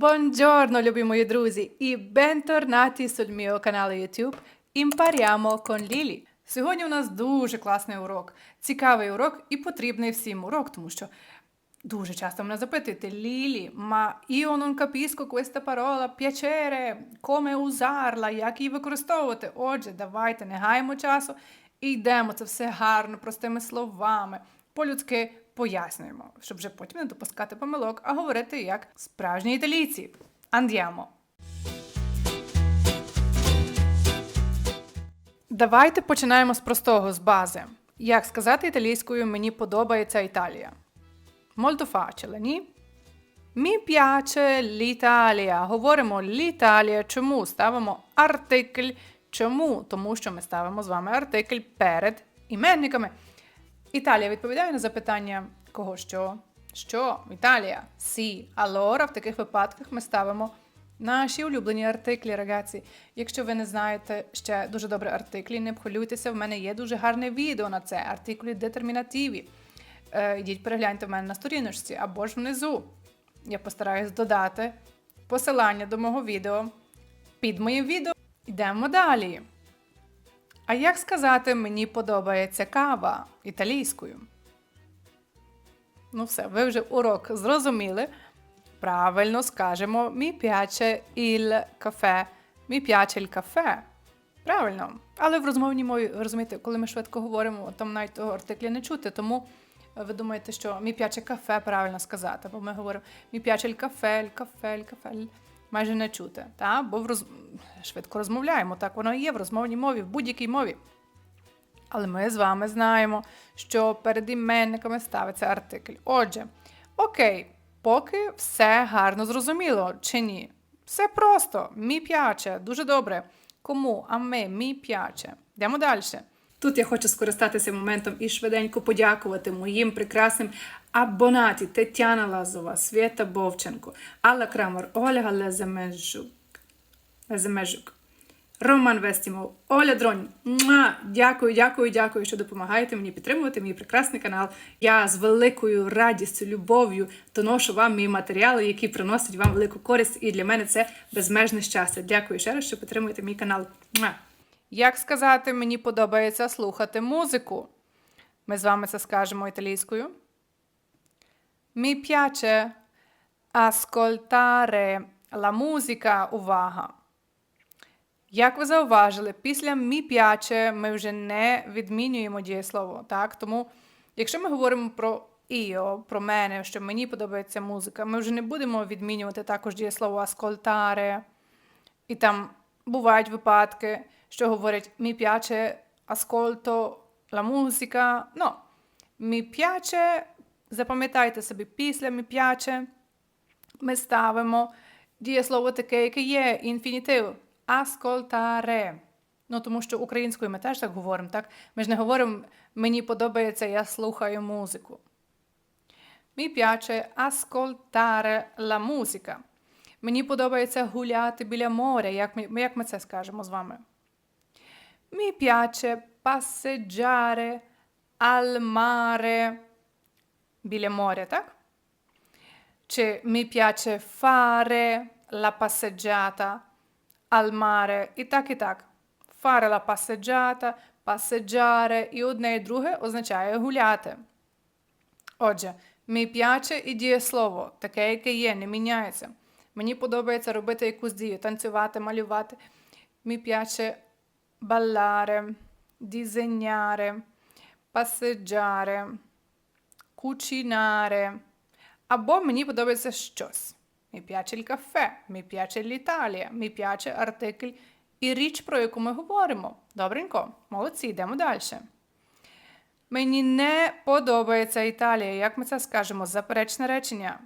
Buongiorno, любі мої друзі, і bentornati sul canale YouTube Impariamo con Lili. Сьогодні у нас дуже класний урок, цікавий урок і потрібний всім урок, тому що дуже часто мене запитуєте Лілі, ma io non capisco questa parola piacere, come usarla, як її використовувати. Отже, давайте не гаємо часу і йдемо це все гарно, простими словами, по-людськи пояснюємо, щоб вже потім не допускати помилок, а говорити як справжні італійці. Андіамо! Давайте починаємо з простого, з бази. Як сказати італійською мені подобається Італія? Molto facile, ні? Mi piace l'Italia. Говоримо l'Italia. Чому ставимо артикль? Чому? Тому що ми ставимо з вами артикль перед іменниками. Італія відповідає на запитання кого що? Що? Італія? Сі. Allora, в таких випадках ми ставимо наші улюблені артиклі, рагazzi. Якщо ви не знаєте ще дуже добре артиклі, не хвилюйтеся, в мене є дуже гарне відео на це, артиклі детермінативі. Е, йдіть перегляньте в мене на сторіночці або ж внизу. Я постараюсь додати посилання до мого відео під моїм відео. Йдемо далі. А як сказати, мені подобається кава італійською? Ну, все, ви вже урок зрозуміли. Правильно скажемо mi piace il caffè. Mi piace il caffè. Правильно. Але в розмовній мові, розумієте, коли ми швидко говоримо, там навіть того артикля не чути, тому ви думаєте, що mi piace кафе правильно сказати, бо ми говоримо mi piace il caffè, il caffè, il caffè, майже не чути. Та? Бо в роз... швидко розмовляємо, так воно і є в розмовній мові, в будь-якій мові. Але ми з вами знаємо, що перед іменниками ставиться артикль. Отже, окей, поки все гарно зрозуміло, чи ні? Все просто, мі п'яче, дуже добре. Кому? А ми, мі п'яче. Йдемо далі. Тут я хочу скористатися моментом і швиденько подякувати моїм прекрасним абонаті Тетяна Лазова, Свята Бовченко, Алла Крамер, Ольга Леземежук. Леземежук. Роман Вестімов, Оля Дронь. Муа! Дякую, дякую, дякую, що допомагаєте мені підтримувати мій прекрасний канал. Я з великою радістю, любов'ю доношу вам мій матеріали, які приносять вам велику користь, і для мене це безмежне щастя. Дякую ще раз, що підтримуєте мій канал. Муа! Як сказати, мені подобається слухати музику. Ми з вами це скажемо італійською. Mi piace ascoltare la musica. Увага! Як ви зауважили, після мі п'яче ми вже не відмінюємо дієслово. Так? Тому, якщо ми говоримо про іо, про мене, що мені подобається музика, ми вже не будемо відмінювати також дієслово аскольтаре. І там бувають випадки, що говорять мі п'яче ascolto la musica. Ну, мі п'яче, запам'ятайте собі, після мі п'яче ми ставимо дієслово таке, яке є, інфінітив ascoltare. Ну, тому що українською ми теж так говоримо, так? Ми ж не говоримо мені подобається, я слухаю музику. Mi piace ascoltare la musica. Мені подобається гуляти біля моря. Як ми, як ми це скажемо з вами? Mi piace passeggiare al mare. Біля моря, так? Чи mi piace fare la passeggiata al mare. І так, і так. Fare la passeggiata, passeggiare і одне і друге означає гуляти. Отже, mi piace і дієслово, таке, яке є, не міняється. Мені подобається робити якусь дію, танцювати, малювати. Mi piace ballare, disegnare, passeggiare, cucinare. Або мені подобається щось. Mi piace il caffè, mi piace l'Italia, mi piace артикль і річ, про яку ми говоримо. Добренько, молодці, йдемо далі. Мені не подобається Італія. Як ми це скажемо? Заперечне речення.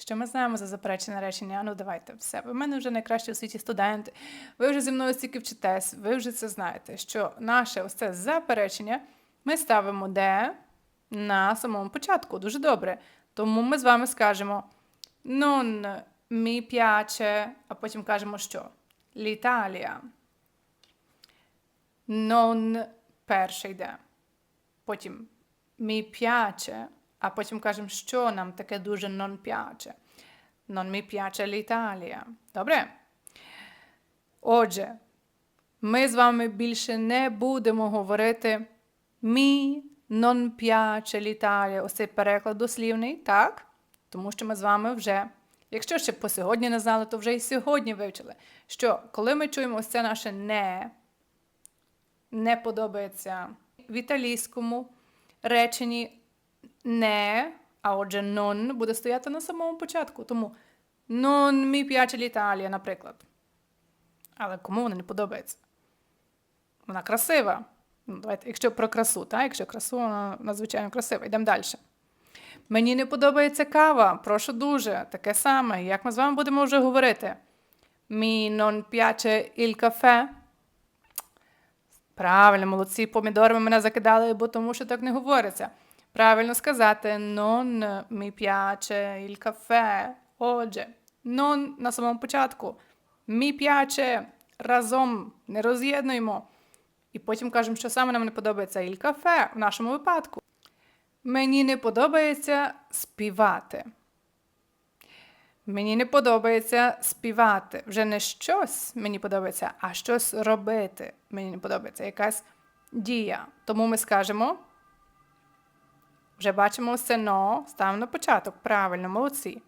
Що ми знаємо за заперечене речення? Ну, давайте все. Ви в мене вже найкращі у світі студенти. Ви вже зі мною стільки вчитесь, ви вже це знаєте, що наше ось це заперечення ми ставимо де на самому початку. Дуже добре. Тому ми з вами скажемо non mi piace, а потім кажемо що? L'Italia. Non перший йде. Потім mi piace, а потім кажемо, що нам таке дуже non piace. Non mi piace l'Italia. Добре? Отже, ми з вами більше не будемо говорити mi non piace l'Italia. Ось цей переклад дослівний, так? Тому що ми з вами вже, якщо ще по сьогодні не знали, то вже і сьогодні вивчили, що коли ми чуємо ось це наше не, не подобається в італійському реченні не, а отже, non буде стояти на самому початку. Тому non mi piace l'Italia, наприклад. Але кому вона не подобається? Вона красива. Ну, давайте, якщо про красу, так? якщо красу, вона надзвичайно красива. Йдемо далі. Мені не подобається кава. Прошу дуже. Таке саме. Як ми з вами будемо вже говорити? Mi non piace il caffè. Правильно, молодці, помідорами мене закидали, бо тому що так не говориться. Правильно сказати non mi piace il caffè. Отже, non на самому початку. Mi piace разом не роз'єднуємо. І потім кажемо, що саме нам не подобається il caffè в нашому випадку. Мені не подобається співати. Мені не подобається співати. Вже не щось мені подобається, а щось робити. Мені не подобається якась дія. Тому ми скажемо. Вже бачимо все но, ставимо на початок. Правильно, молодці.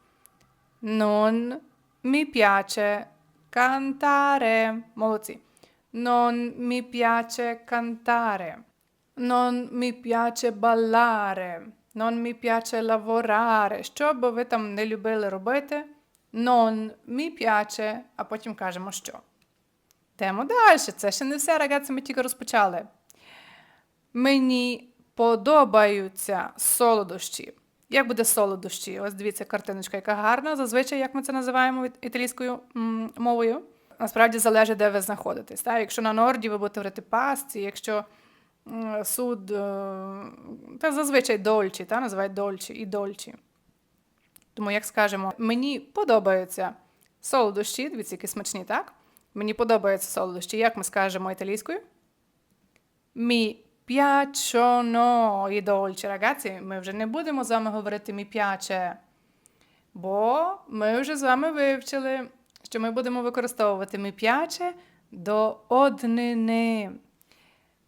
Non mi piace cantare. Молодці. Non mi piace cantare. Non mi piace ballare. Non mi piace lavorare. Що би ви там не любили робити? Non mi piace, а потім кажемо що. Йдемо далі. Це ще не все, рагazzi, ми тільки розпочали. Мені подобаються солодощі. Як буде солодощі? Ось дивіться, картиночка, яка гарна. Зазвичай, як ми це називаємо італійською мовою. Насправді залежить, де ви знаходитесь. Так? Якщо на норді ви будете говорити пасті, якщо суд, е, та зазвичай дольчі, та? називають дольчі і дольчі. Тому, як скажемо, мені подобаються солодощі, дивіться, які смачні, так? Мені подобаються солодощі. Як ми скажемо італійською? Mi piacciono i dolci. Ragazzi, ми вже не будемо з вами говорити mi piace, бо ми вже з вами вивчили, що ми будемо використовувати mi piace до однини.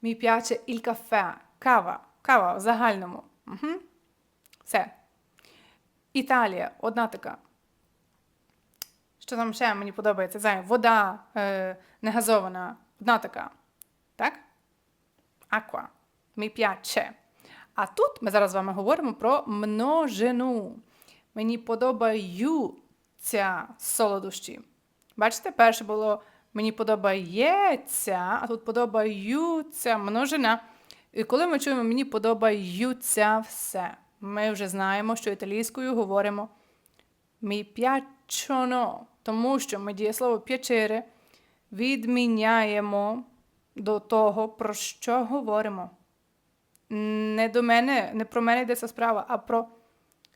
Mi piace il caffè. Кава. Кава в загальному. Угу. Все. Італія. Одна така. Що там ще мені подобається? Знаю, вода е, негазована. Одна така. Так? Аква. Mi piace. А тут ми зараз з вами говоримо про множину. Мені подобаються солодощі. Бачите, перше було мені подобається, а тут подобаються множина. І коли ми чуємо мені подобаються все, ми вже знаємо, що італійською говоримо mi piacciono, тому що ми дієслово piacere відміняємо до того, про що говоримо. Не до мене, не про мене йдеться справа, а про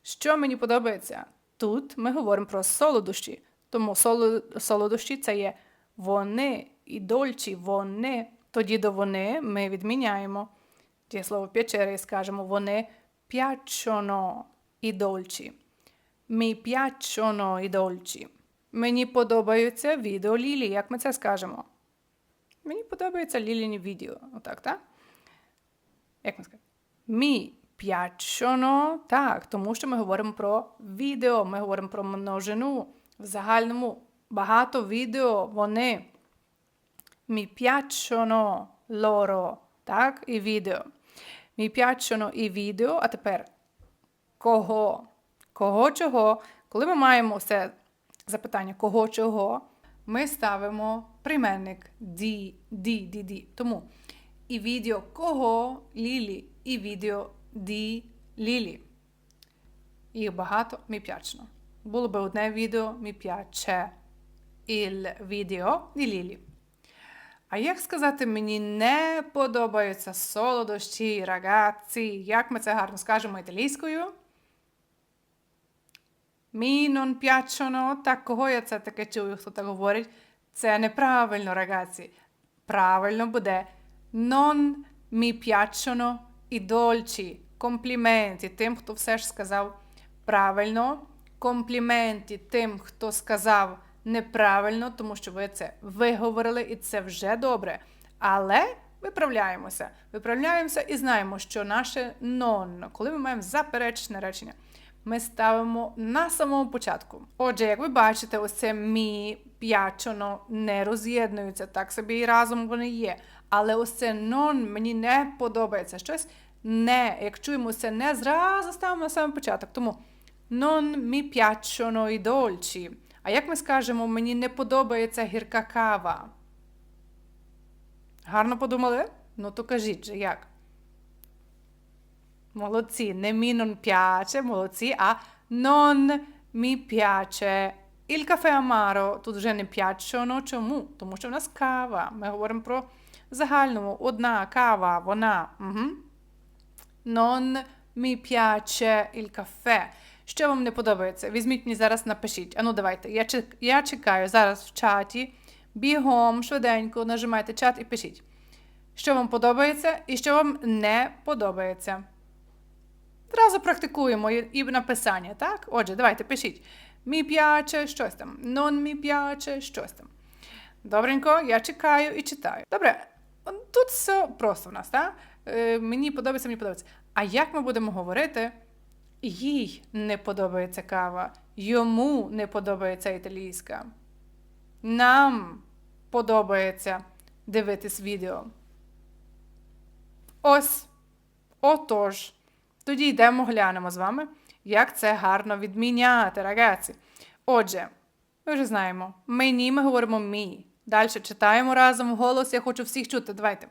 що мені подобається. Тут ми говоримо про солодощі. Тому солодощі це є вони і дольчі вони. Тоді до вони ми відміняємо ті слово piacere і скажемо вони piacciono і дольчі. Mi piacciono і дольчі. Мені подобаються відео Лілі, як ми це скажемо. Мені подобається Ліліні відео. Отак, так? Як ми скажемо? Mi piacciono, так, тому що ми говоримо про відео, ми говоримо про множину. В загальному багато відео вони. Mi piacciono loro, так, і відео. Mi piacciono і відео, а тепер кого? Кого чого? Коли ми маємо все запитання кого чого, ми ставимо прийменник ді, ді, ді, ді. Тому і відео кого Лілі, і відео ді Лілі. Їх багато mi piacciono. Було би одне відео mi piace il video di Лілі. А як сказати, мені не подобаються солодощі, рагazzi? Як ми це гарно скажемо італійською? Mi non piacciono. Так, кого я це таке чую, хто так говорить? Це неправильно, ragazzi. Правильно буде non mi piacciono i dolci. Компліменти тим, хто все ж сказав правильно. компліменті тим, хто сказав неправильно, тому що ви це виговорили, і це вже добре. Але виправляємося. Виправляємося і знаємо, що наше non, коли ми маємо заперечне речення, ми ставимо на самому початку. Отже, як ви бачите, ось це мі, п'ячоно не роз'єднуються, так собі і разом вони є. Але ось це non мені не подобається. Щось не, як чуємо це не зразу ставимо на самий початок. Тому non mi piacciono i dolci. А як ми скажемо, мені не подобається гірка кава? Гарно подумали? Ну то кажіть же, як? Молодці, не mi non piace, молодці, а non mi piace. Il caffè amaro тут вже не piacciono. Чому? Тому що в нас кава. Ми говоримо про загальному. Одна кава, вона. Угу. Non mi piace il caffè. Що вам не подобається? Візьміть мені зараз напишіть. Ану, давайте. Я. Я чекаю зараз в чаті. Бігом, швиденько, нажимайте чат і пишіть. Що вам подобається і що вам не подобається. Зразу практикуємо і написання, так? Отже, давайте пишіть. Мі п'яче, щось там. Non мі п'яче, щось там. Добренько, я чекаю і читаю. Добре, тут все просто в нас, так? Е, мені подобається, мені подобається. А як ми будемо говорити? Їй не подобається кава, йому не подобається італійська. Нам подобається дивитись відео. Ось. Отож. Тоді йдемо глянемо з вами, як це гарно відміняти, рагazzi. Отже, ми вже знаємо, мені ми говоримо мій. Далі читаємо разом голос, я хочу всіх чути. Давайте.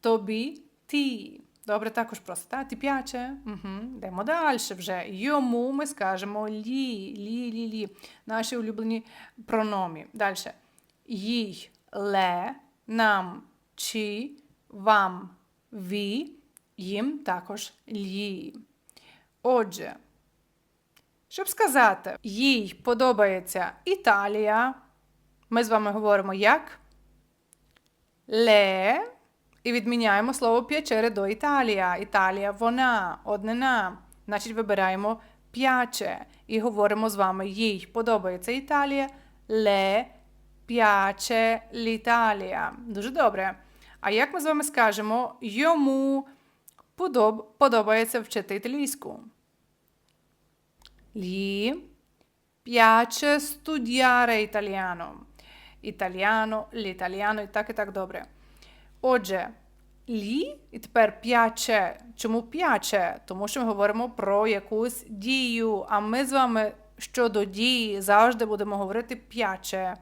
Тобі ті. Добре, також просто, так? Ти п'яче. Угу. Йдемо далі вже. Йому ми скажемо лі, лі, лі, лі. Наші улюблені прономі. Далі. Їй, ле, нам, чи, вам, ві, їм також лі. Отже, щоб сказати, їй подобається Італія, ми з вами говоримо як ле. І відміняємо слово п'ячере до Італія. Італія вона, однина. Значить, вибираємо п'яче і говоримо з вами їй подобається Італія. Ле п'яче l'Italia. Дуже добре. А як ми з вами скажемо, йому подоб... подобається вчити італійську? Gli piace studiare italiano. Італіано, l'italiano і так і так добре. Отже, лі і тепер п'яче. Чому п'яче? Тому що ми говоримо про якусь дію. А ми з вами щодо дії завжди будемо говорити п'яче.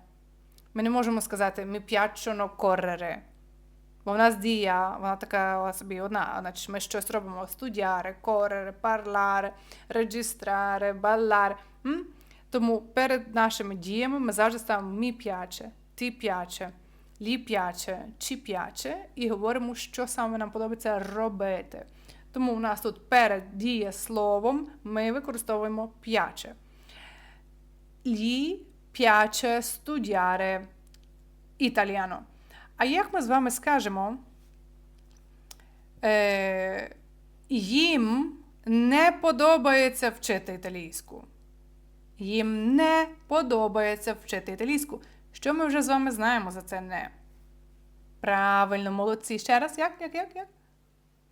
Ми не можемо сказати ми п'ячоно коррере. Бо в нас дія, вона така собі одна, значить ми щось робимо студіаре, коррере, парларе, реджістраре, балларе. Тому перед нашими діями ми завжди ставимо мі п'яче, ти п'яче лі п'яче чи п'яче, і говоримо, що саме нам подобається робити. Тому у нас тут перед дієсловом ми використовуємо п'яче. Лі п'яче studiare italiano. А як ми з вами скажемо, е, їм не подобається вчити італійську. Їм не подобається вчити італійську. Що ми вже з вами знаємо за це не? Правильно, молодці. Ще раз, як, як, як, як?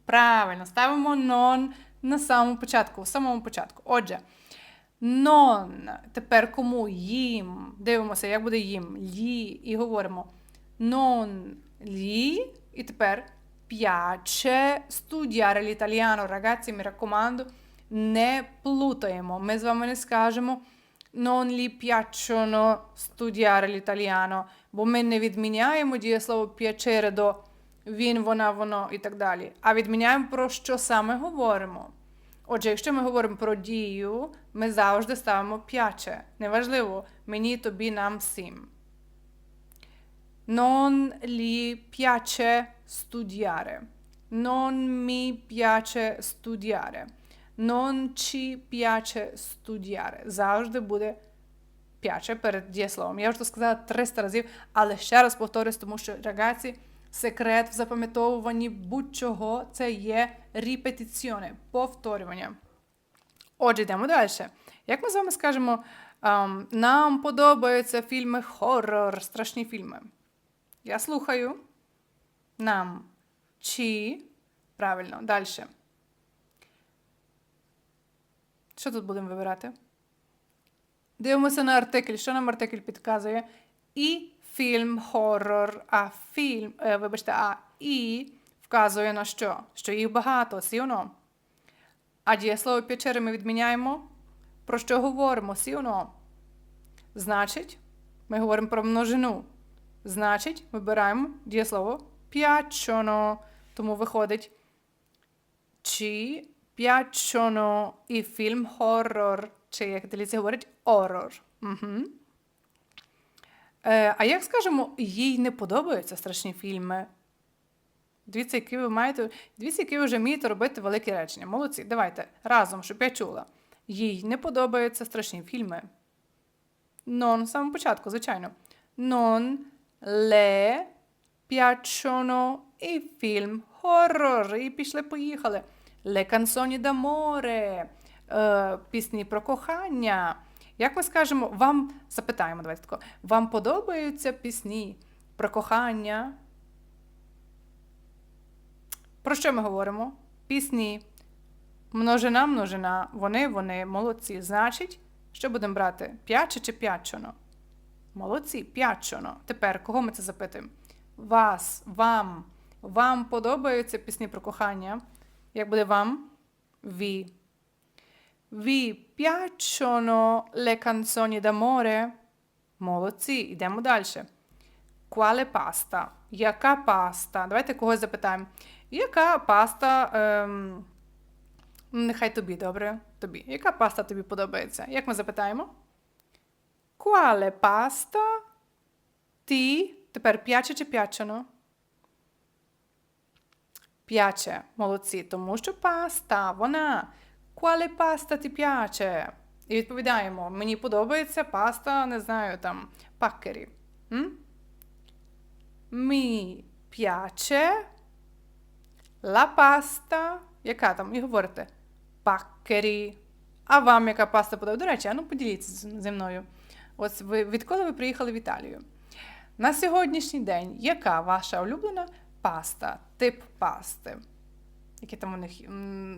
Правильно, ставимо non на самому початку, в самому початку. Отже, non. Тепер кому їм. Дивимося, як буде їм. Лі. І говоримо non лі. І тепер piace studiare l'italiano. Ragazzi, mi raccomando, не плутаємо. Ми з вами не скажемо non gli piacciono studiare l'italiano, бо ми не відміняємо дієслово piacere до він, вона, воно і так далі. А відміняємо про що саме говоримо. Отже, якщо ми говоримо про дію, ми завжди ставимо п'яче. Неважливо, мені, тобі, нам всім. Non gli piace studiare. Non mi piace studiare non ci piace studiare. Завжди буде п'яче перед дієсловом. Я вже сказала 300 разів, але ще раз повторюсь, тому що рагаці, секрет в запам'ятовуванні будь-чого це є репетиціоне, повторювання. Отже, йдемо далі. Як ми з вами скажемо, ем, нам подобаються фільми хоррор, страшні фільми. Я слухаю. Нам. Чи. Правильно, далі. Що тут будемо вибирати? Дивимося на артикль. Що нам артикль підказує? І фільм хоррор, а фільм, е, вибачте, а і вказує на що? Що їх багато, сі оно. А дієслово п'ячери ми відміняємо. Про що говоримо? Сі оно. Значить, ми говоримо про множину. Значить, вибираємо дієслово piacciono. Тому виходить чи piacciono і фільм хоррор. Чи, як італійці говорять, орор. Угу. Е, а як скажемо, їй не подобаються страшні фільми? Дивіться, які ви маєте. Дивіться, які ви вже вмієте робити великі речення. Молодці, давайте разом, щоб я чула. Їй не подобаються страшні фільми. Non, з початку, звичайно. Non le piacciono i film horror. І пішли-поїхали. Le canzoni d'amore. Пісні про кохання. Як ми скажемо, вам запитаємо, давайте тако, вам подобаються пісні про кохання? Про що ми говоримо? Пісні. Множина, множина, вони, вони, молодці. Значить, що будемо брати? П'яче чи п'ячоно? Молодці, п'ячоно. Тепер кого ми це запитуємо? Вас, вам. Вам подобаються пісні про кохання? Як буде вам? Ві. Vi piacciono le canzoni d'amore? Молодці, йдемо далі. Quale pasta? Яка паста? Давайте когось запитаємо. Яка паста? Ем... Нехай тобі, добре? Тобі. Яка паста тобі подобається? Як ми запитаємо? Quale pasta? Ти? Тепер п'яче чи п'ячено? П'яче. Молодці, тому що паста, вона. Quale pasta ti piace? І відповідаємо: мені подобається паста, не знаю, там, пакері. Mi piace la pasta. Яка там? І говорите пакері. А вам яка паста подобається? До речі, а ну поділіться зі мною. Ось ви відколи ви приїхали в Італію? На сьогоднішній день яка ваша улюблена паста, тип пасти? Які там у них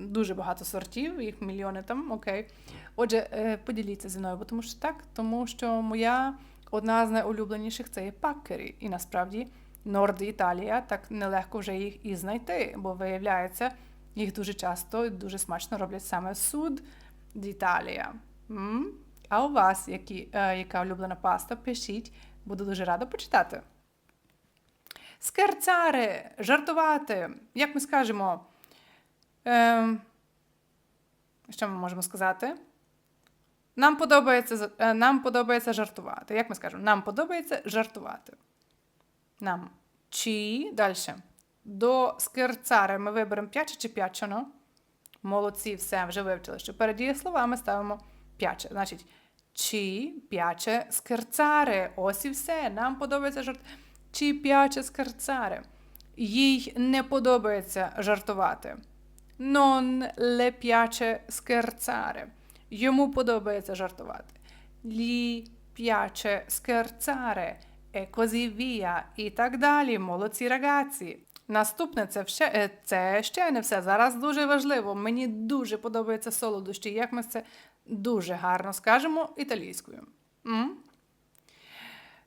дуже багато сортів, їх мільйони там, окей. Отже, е, поділіться зі мною, бо тому що так, тому що моя одна з найулюбленіших це є пакері. І насправді Норд Італія так нелегко вже їх і знайти, бо виявляється, їх дуже часто і дуже смачно роблять саме суд d'Italia. А у вас які, е, яка улюблена паста? Пишіть, буду дуже рада почитати. Скерцари, жартувати. Як ми скажемо? Ем, що ми можемо сказати? Нам подобається, е, нам подобається жартувати. Як ми скажемо? Нам подобається жартувати. Нам. Чи далі. До скерцари ми виберемо п'яче чи п'ячено. Молодці, все, вже вивчили, що перед дієсловами ставимо п'яче. Значить, чи п'яче скерцаре. Ось і все. Нам подобається жарт. Чи п'яче скерцаре. Їй не подобається жартувати. Non le piace scherzare. Йому подобається жартувати. Gli piace scherzare. E così via. І так далі. Молодці рагazzi. Наступне це, ще, е, це ще не все. Зараз дуже важливо. Мені дуже подобаються солодощі. Як ми це дуже гарно скажемо італійською. М?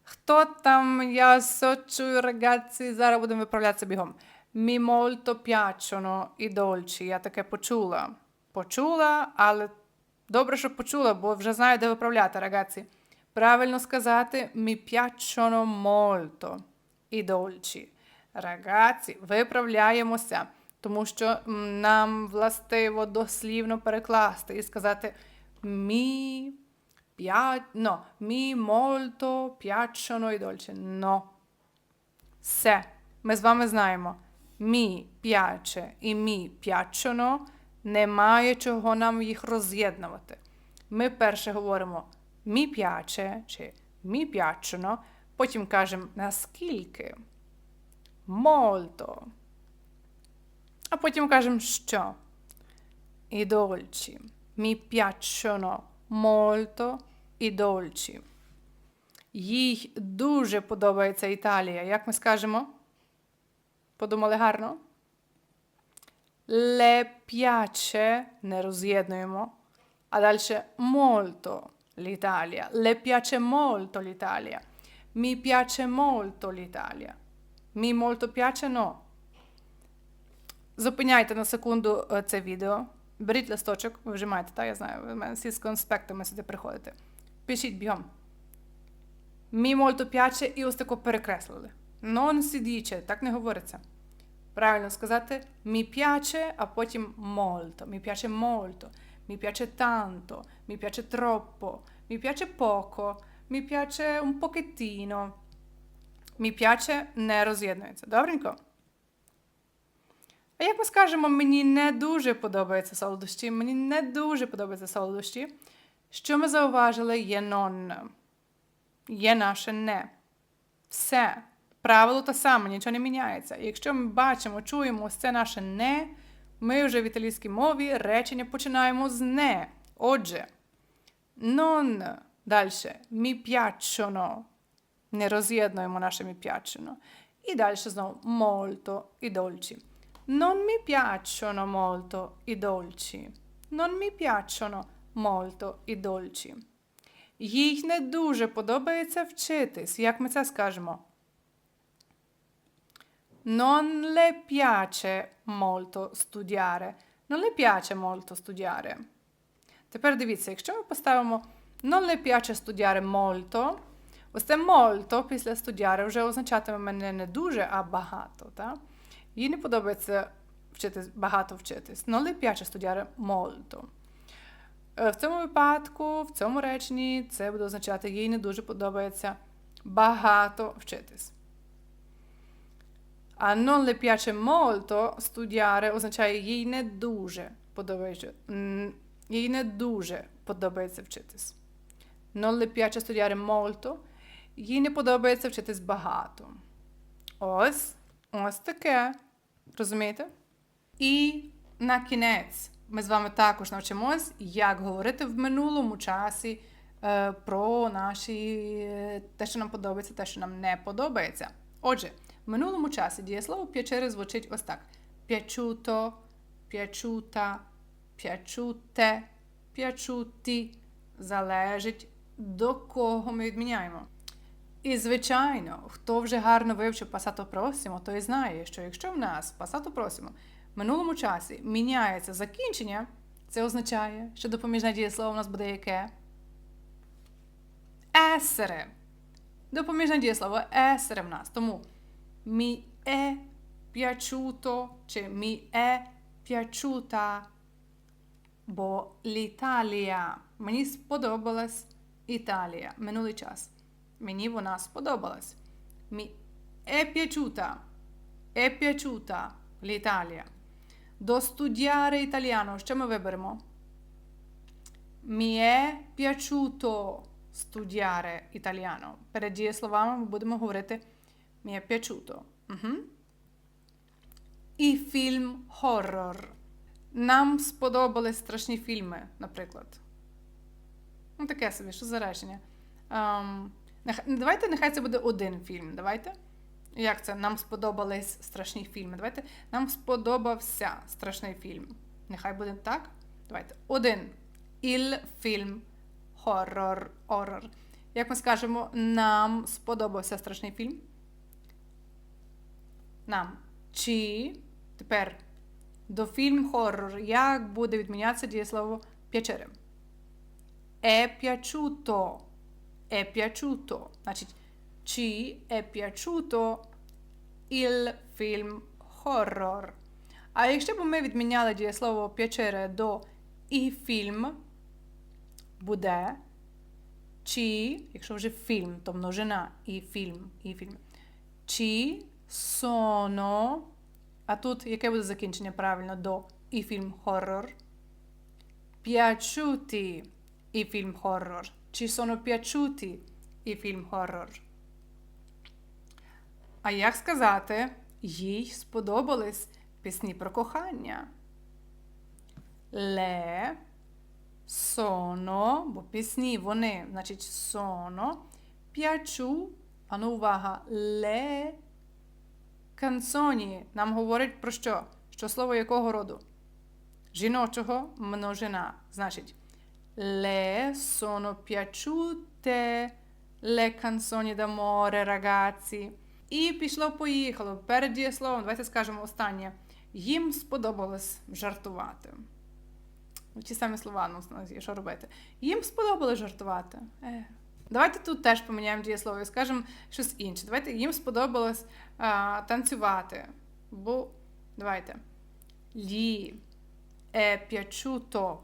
Хто там? Я сочую, ragazzi, зараз будемо виправлятися бігом. Mi molto piacciono i dolci. Я таке почула. Почула, але добре, що почула, бо вже знаю, де виправляти, ragazzi. Правильно сказати mi piacciono molto i dolci. Ragazzi, виправляємося, тому що нам властиво дослівно перекласти і сказати mi П'я... No, mi molto piacciono i dolci. No. Все. Ми з вами знаємо. Mi piace і mi piacciono. Немає чого нам їх роз'єднувати. Ми перше говоримо mi piace чи mi piacciono, потім кажемо наскільки. Molto. А потім кажемо що? І дольчі. Mi piacciono molto i dolci. Їй дуже подобається Італія. Як ми скажемо? Подумали гарно? Le piace, не роз'єднуємо. А далі molto l'Italia. Le piace molto l'Italia. Mi piace molto l'Italia. Mi molto piace no. Зупиняйте на секунду е, це відео. Беріть листочок, ви вже маєте, так? Я знаю, ви мене всі з конспектами сюди приходите. Пишіть бігом. Mi molto piace і ось тако перекреслили. Non si так не говориться. Правильно сказати mi piace, а потім molto. Mi piace molto. Mi piace tanto. Mi piace troppo. Mi piace poco. Mi piace un pochettino. Mi piace не роз'єднується. Добренько? А як ми скажемо, мені не дуже подобаються солодощі, мені не дуже подобаються солодощі. Що ми зауважили, є non. Є наше не. Все. Правило те саме, нічого не міняється. Якщо ми бачимо, чуємо ось це наше не, ми вже в італійській мові речення починаємо з не. Отже, non. Далі. Mi piacciono. Не роз'єднуємо наше mi piacciono. І далі знову molto і dolci. Non mi piacciono molto i dolci. Non mi piacciono molto i dolci. Їй не дуже подобається вчитись. Як ми це скажемо? Non le piace molto studiare. Non le piace molto studiare. Тепер дивіться, якщо ми поставимо non le piace studiare molto, ось це molto після studiare вже означатиме мене не дуже, а багато. Так? Їй не подобається вчитись, багато вчитись. Non le piace studiare В цьому випадку, в цьому реченні, це буде означати, їй не дуже подобається багато вчитись. А non le piace molto studiare означає їй не дуже подобається. Їй не дуже подобається вчитись. Non le piace studiare molto. Їй не подобається вчитись багато. Ось, ось таке. Розумієте? І на кінець ми з вами також навчимось, як говорити в минулому часі е, про наші е, те, що нам подобається, те, що нам не подобається. Отже, в минулому часі дієслово piacere звучить ось так: piaciuto, piaciuta, piaciute, piaciuti. Залежить до кого ми відміняємо. І, звичайно, хто вже гарно вивчив пасато просимо, той знає, що якщо в нас пасато просимо в минулому часі міняється закінчення, це означає, що допоміжне дієслово у нас буде яке? Есере. Допоміжне дієслово есере в нас. Тому mi è piaciuto чи mi è piaciuta. Бо l'Italia. Мені сподобалась Італія. Минулий час. Мені вона сподобалась. Mi è piaciuta. È piaciuta l'Italia. До studiare italiano. Що ми виберемо? Mi è piaciuto studiare italiano. Перед дієсловами ми будемо говорити mi è piaciuto. Угу. І фільм хоррор. Нам сподобались страшні фільми, наприклад. Ну, таке собі, що за речення. Нех- давайте, нехай це буде один фільм. Давайте. Як це? Нам сподобались страшні фільми. Давайте. Нам сподобався страшний фільм. Нехай буде так. Давайте. Один. Il film horror. horror. Як ми скажемо, нам сподобався страшний фільм. Нам. Чи тепер до фільм хоррор. Як буде відмінятися дієслово piacere? È piaciuto. È piaciuto. Значить, ci è piaciuto il film horror. А якщо б ми відміняли дієслово piacere до і фільм, буде чи, якщо вже фільм, то множина і фільм, і фільм. Чи sono, а тут яке буде закінчення правильно до і фільм хоррор? Piaciuti i film horror. Ci sono piaciuti i film horror. А як сказати, їй сподобались пісні про кохання? Le sono, бо пісні вони, значить sono, piaciu, а ну увага, le canzoni нам говорить про що? Що слово якого роду? Жіночого множина. Значить, le sono piaciute le canzoni d'amore, ragazzi. І пішло поїхало. Перед дієсловом, давайте скажемо останнє. Їм сподобалось жартувати. Ті самі слова, ну, що робити? Їм сподобалось жартувати. Е. Давайте тут теж поміняємо дієслово і скажемо щось інше. Давайте їм сподобалось а, танцювати. Бо давайте. Gli è piaciuto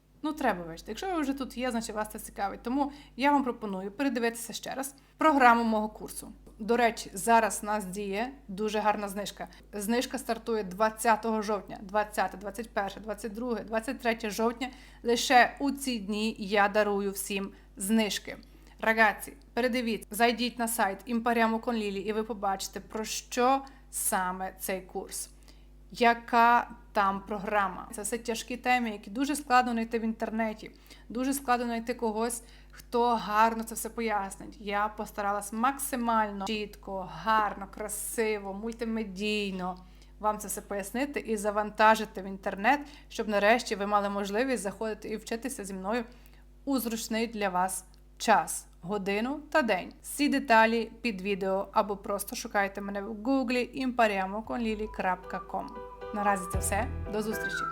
Ну, треба вивчити. Якщо ви вже тут є, значить вас це цікавить. Тому я вам пропоную передивитися ще раз програму мого курсу. До речі, зараз у нас діє дуже гарна знижка. Знижка стартує 20 жовтня, 20, 21, 22, 23 жовтня. Лише у ці дні я дарую всім знижки. Рагazzi, передивіться, зайдіть на сайт Impariamo con Lili і ви побачите, про що саме цей курс. Яка там програма? Це все тяжкі теми, які дуже складно знайти в інтернеті. Дуже складно знайти когось, хто гарно це все пояснить. Я постаралась максимально чітко, гарно, красиво, мультимедійно вам це все пояснити і завантажити в інтернет, щоб нарешті ви мали можливість заходити і вчитися зі мною у зручний для вас час, годину та день. Всі деталі під відео або просто шукайте мене в гуглі impariamoconlili.com. Наразі це все. До зустрічі!